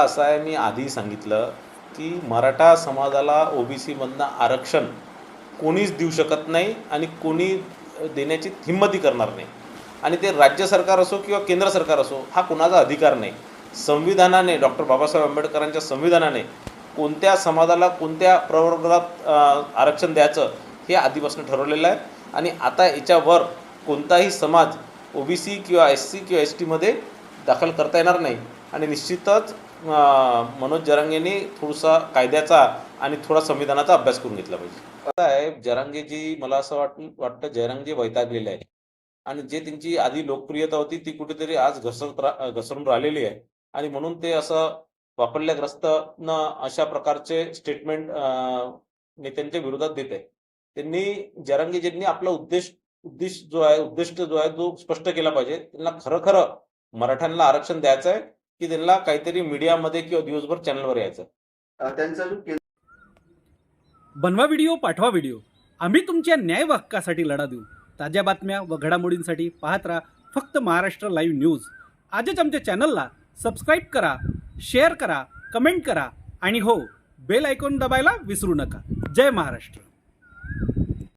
असं आहे मी आधी सांगितलं की मराठा समाजाला ओबीसीमधनं आरक्षण कोणीच देऊ शकत नाही आणि कोणी देण्याची हिंमतही करणार नाही. आणि ते राज्य सरकार असो किंवा केंद्र सरकार असो हा कुणाचा अधिकार नाही. संविधानाने डॉक्टर बाबासाहेब आंबेडकरांच्या संविधानाने कोणत्या समाजाला कोणत्या प्रवर्गात आरक्षण द्यायचं हे आधीपासून ठरवलेलं आहे. आणि आता याच्यावर कोणताही समाज ओबीसी किंवा एस सी किंवा एस टीमध्ये दाखल करता येणार नाही. आणि निश्चितच मनोज जरांगेंनी थोडासा कायद्याचा आणि थोडा संविधानाचा अभ्यास करून घेतला पाहिजे. आता आहे जरांगेजी मला असं वाट वाटतं जयरांगजी वैतागलेले आहे आणि जे त्यांची आधी लोकप्रियता होती ती कुठेतरी आज घसरत घसरून राहिलेली आहे. आणि म्हणून ते असं वापरल्याग्रस्त न अशा प्रकारचे स्टेटमेंट नेत्यांच्या विरोधात देत आहे त्यांनी जरांगेजींनी आपला उद्देश उद्देश जो आहे उद्दिष्ट जो आहे तो स्पष्ट केला पाहिजे. त्यांना खरं खरं मराठ्यांना आरक्षण द्यायचं आहे. की त्यांना काहीतरी मीडियामध्ये किंवा दिवसभर चॅनलवर यायचं. त्यांचा जो केंद्र बनवा व्हिडिओ पाठवा व्हिडिओ. आम्ही तुमच्या न्याय हक्कासाठी लढा देऊ. ताज्या बातम्या व घडामोडींसाठी पाहत राहा फक्त महाराष्ट्र लाईव्ह न्यूज. आजच आमच्या चॅनलला सबस्क्राईब करा शेअर करा कमेंट करा आणि हो बेल आयकॉन दबायला विसरू नका. जय महाराष्ट्र.